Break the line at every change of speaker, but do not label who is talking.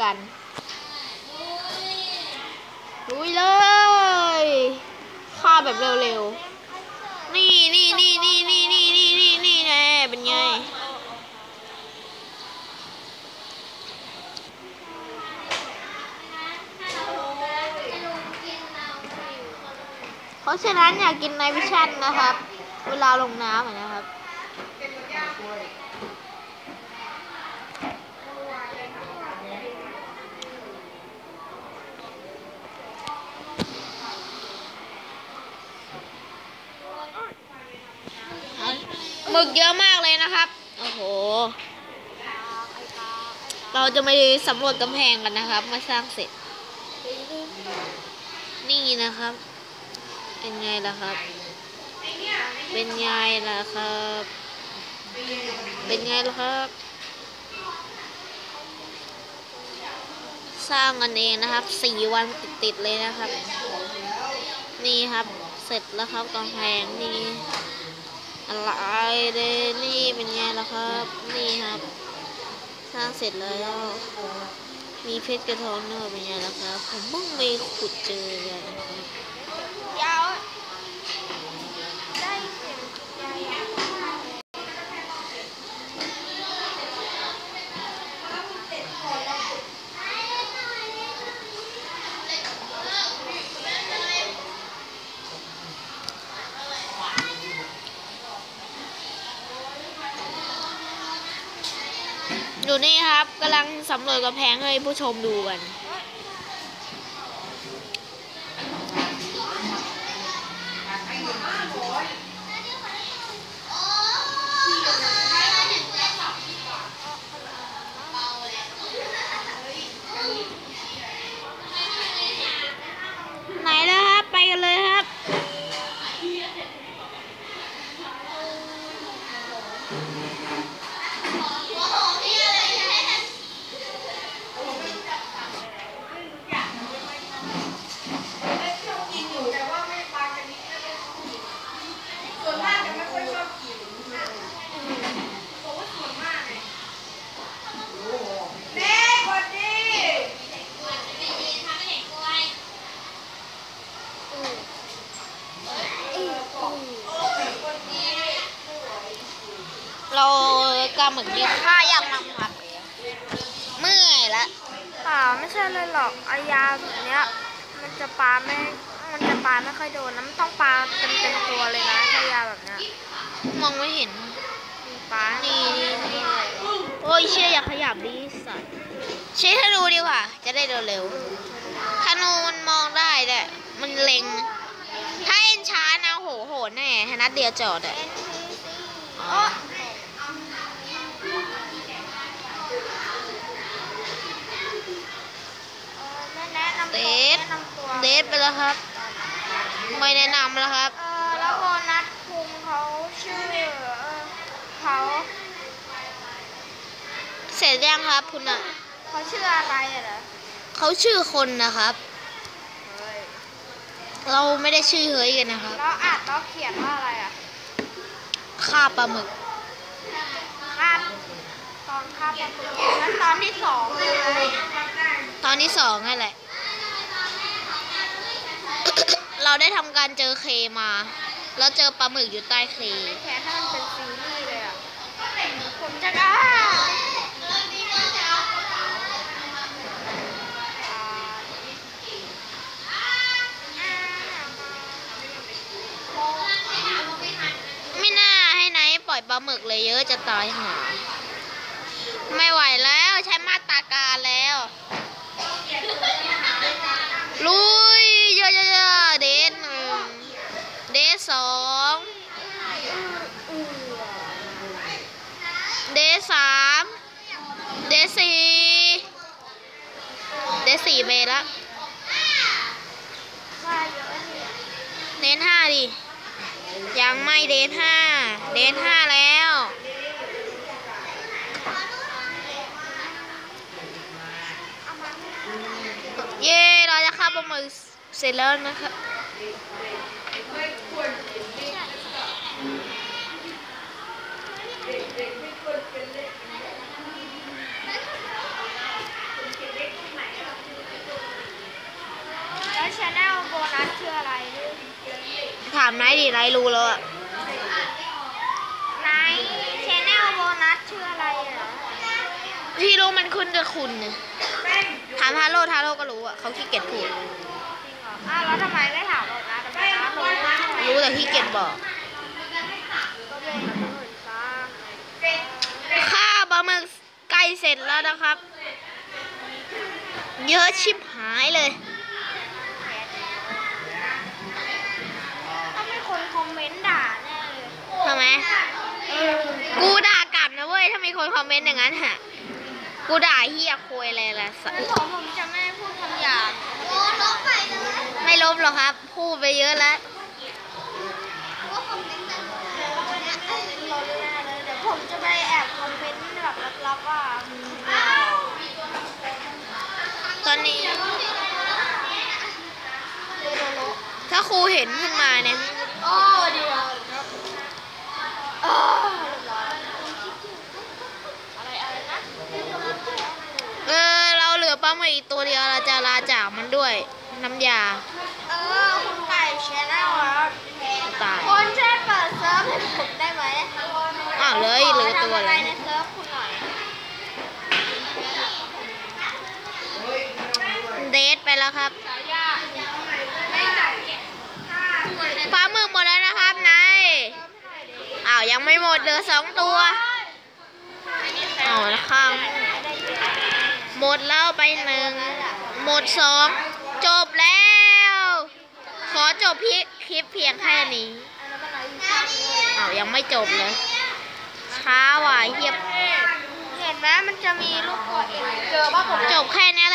กันลุยเลยฆ่าแบบเร็วๆ นี่นี่นี่นี่นี่นี่นี่นี่นี่ไงเป็นไง เพราะฉะนั้นอยากกินในวิชั่นนะครับ เวลาลงน้ำอะนะ มึกเยอะมากเลยนะครับ โอ้โห เราจะไปสำรวจกำแพงกันนะครับเมื่อสร้างเสร็จ นี่นะครับ เป็นไงล่ะครับ เป็นไงล่ะครับ เป็นไงล่ะครับ สร้างกันเองนะครับสี่วันติดๆเลยนะครับ นี่ครับ เสร็จแล้วครับกำแพงนี่ อะไรเดนี่เป็นไงล่ะครับ นี่ครับ สร้างเสร็จแล้ว มีเพชรกระทองเนอร์เป็นไงล่ะครับ ผมเพิ่งไปขุดเจอกันนะครับ
ยาวได้
อยู่นี่ครับกำลังสำรวจกระแพงให้ผู้ชมดูกันไหนแล้วครับ ไปกันเลยครับ
แม่กดดิ
เรากำหมึกดีค่ายังนำผักเมื่อยละ
เปล่าไม่ใช่เลยหรอกไอยาแบบเนี้ย มันจะปาไม่ มันจะปาไม่ค่อยโดนนะมันต้องปาเต็มเต็มๆตัวเลยนะถ้ายาแบบเนี้ย
มองไม่เห็น
มีปา
นี่นี่นี่โอ้ยเชี่ยอย่าขยับดิสัตว์ใช้ธนูดีกว่า จะได้เร็วๆธนูมันมองได้แหละมันเล็ง ถ้าเอ็นช้านะโหโหดแน่ให้นัดเดียวจอดอะ
เดตัว
ท
แนะนำตัว
เดทไปแล้วครับ ไม่แนะนำแล้วครับ
เออแล้วโบนัสคุงเขาชื่อเออเขา
เสร็จยังครับคุณอะ
เขาชื่ออะไรอะเหรอ
เขาชื่อคนนะครับ
เฮ้ย
เราไม่ได้ชื่อเฮ้ยกันนะครับ
แล้วอ่านแล้วเขียนว่าอะไรอะ
ฆ่าปลาหมึก
คาบตอนคาบประตูนั้นตอนที่สองเลย
ตอนที่สองนั่นแหละ เราได้ทำการเจอเคมา แล้วเจอปลาหมึกอยู่ใต้เค
ไม่แค่ถ้ามันเป็นซีรีส์เลยอะผมจะกล้าอ่า
ไม่น่าให้ไนท์ปล่อยปลาหมึกเลยเยอะจะตายหาไม่ไหวแล้วใช้มาตราการแล้ว ลุยเยอะๆๆเดทหนึ่งเดท สองเดทสามเดทสี่เดทสี่เมตรละ
ว่าเยอะนี่
เดทห้าดิ ยังไม่เดทห้าเดทห้าแล้วเย้เราจะฆ่าปลาหมึกเสร็จแล้วนะครับ
แล้วชาแนลโบนัสคืออะไร
ถามนายดินายรู้แล้วอะ
ไหนชนแนลโบนัสชื่ออะไรเหรอ
ที่รู้มันคุณจะคุณเนี่ถามทาโร่ทาโร่ก็รู้อะเขาขี้เกียจพูด
ออ้าวแล้วทำไมไม่ถามโบนัสทำไมนะโบนัส
รู้แต่ขี้เกียจบอก
ก็โบนัสอื่นซะ
ข้าวปลาหมึกใกล้เสร็จแล้วนะครับ เยอะชิบหายเลย
ต้องมีคนคอมเมนต์ด่าแน่เลย
ทำไมกูด่ากลับนะเว้ยถ้ามีคนคอมเมนต์อย่างนั้นฮะกูด่าเฮียโคยอะไรล่ะส
ผมผมจะไม่พูดคำหยาบโอ้ลบไปเลย
ไม่ลบหรอกครับ พูดไปเยอะแล้ว
ว่าคอมเมนต์กันลบแน่เลยเดี๋ยวผมจะไปแอบคอมเมนต์แบบลับๆว่า
ตอนนี้ ถ้าครูเห็นขึ้นมาเนี่ย
โอ้ดีอะโอ้อะไรอะไรนะ
เออ เราเหลือปลาหมึกอีกตัวเดียวเราจะลาจากมันด้วย น้ำยา
เออคุณไก่ชแนลครับ
ตาย
คนช่วยเปิดเซิร์ฟให้ผมได้ไหม
อ้าวเลยเหลือ ตัว
ทำอะไร
เลย
ในเซิร์ฟคุณหน่อย
เดทไปแล้วครับ
สายาไม่จับแกะ
ปลาหมึกหมดแล้วนะครับนายอ้าวยังไม่หมดเหลือสองตัวอ้าวแล้วข้างหมดแล้วไปหนึ่งหมดสองจบแล้ว ขอจบพี่คลิปเพียงแค่นี้อ้าวยังไม่จบเลย ช้าว่ะเหยียบ
เห็นไหมมันจะมีลูกกลมจบแค่นี้